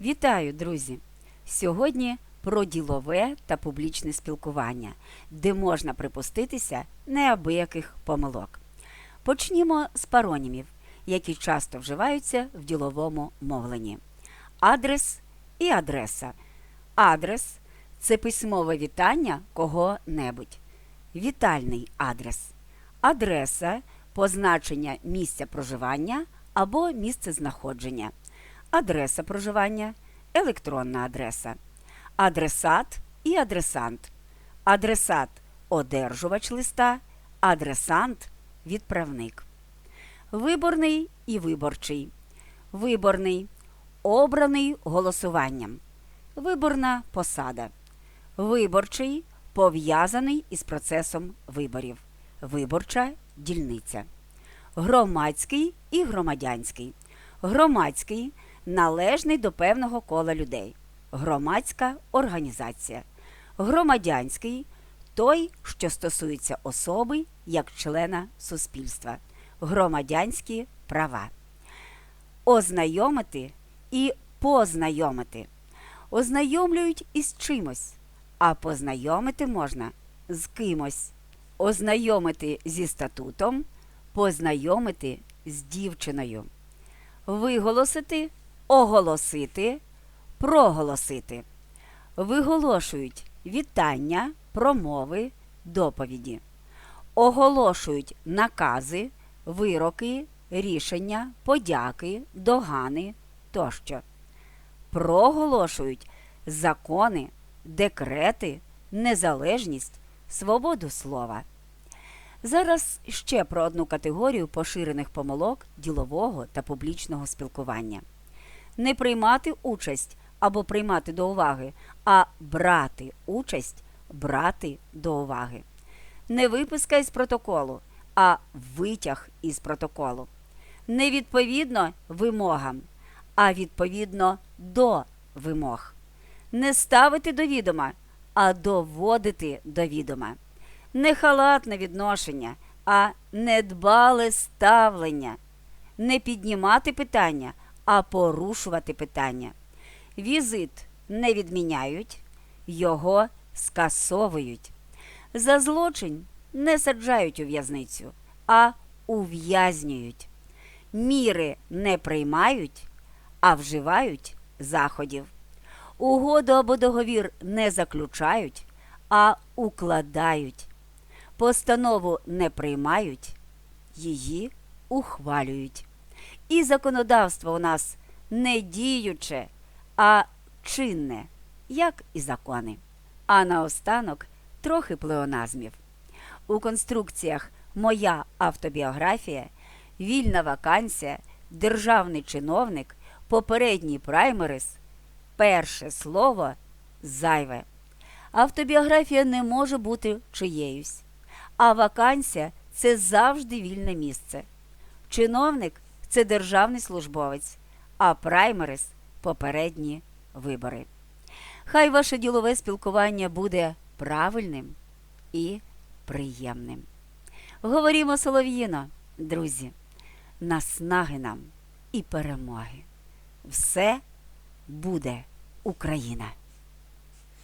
Вітаю, друзі! Сьогодні про ділове та публічне спілкування, де можна припуститися неабияких помилок. Почнімо з паронімів, які часто вживаються в діловому мовленні. Адрес і адреса. Адрес це письмове вітання кого-небудь. Вітальний адрес. Адреса позначення місця проживання або місце знаходження. Адреса проживання, електронна адреса. Адресат і адресант. Адресат одержувач листа, адресант відправник. Виборний і виборчий. Виборний обраний голосуванням. Виборна посада. Виборчий пов'язаний із процесом виборів. Виборча дільниця. Громадський і громадянський. Громадський належний до певного кола людей. Громадська організація. Громадянський той, що стосується особи як члена суспільства. Громадянські права. Ознайомити і познайомити. Ознайомлюють із чимось, а познайомити можна з кимось. Ознайомити зі статутом, познайомити з дівчиною. Виголосити, оголосити, проголосити. Виголошують вітання, промови, доповіді. Оголошують накази, вироки, рішення, подяки, догани тощо. Проголошують закони, декрети, незалежність, свободу слова. Зараз ще про одну категорію поширених помилок ділового та публічного спілкування. Не приймати участь або приймати до уваги, а брати участь, брати до уваги. Не виписка із протоколу, а витяг із протоколу. Не відповідно вимогам, а відповідно до вимог. Не ставити до відома, а доводити до відома не халатне відношення, а недбале ставлення, не піднімати питання, а порушувати питання. Візит не відміняють, його скасовують. За злочин не саджають у в'язницю, а ув'язнюють. Міри не приймають, а вживають заходів. Угоду або договір не заключають, а укладають постанову не приймають, її ухвалюють. І законодавство у нас не діюче, а чинне, як і закони. А наостанок трохи плеоназмів. У конструкціях Моя автобіографія, вільна вакансія, державний чиновник, попередній праймерис, перше слово зайве. Автобіографія не може бути чиєюсь а вакансія це завжди вільне місце. Чиновник це державний службовець, а праймерис попередні вибори. Хай ваше ділове спілкування буде правильним і приємним. Говорімо солов'їно, друзі, наснаги нам і перемоги. Все буде Україна!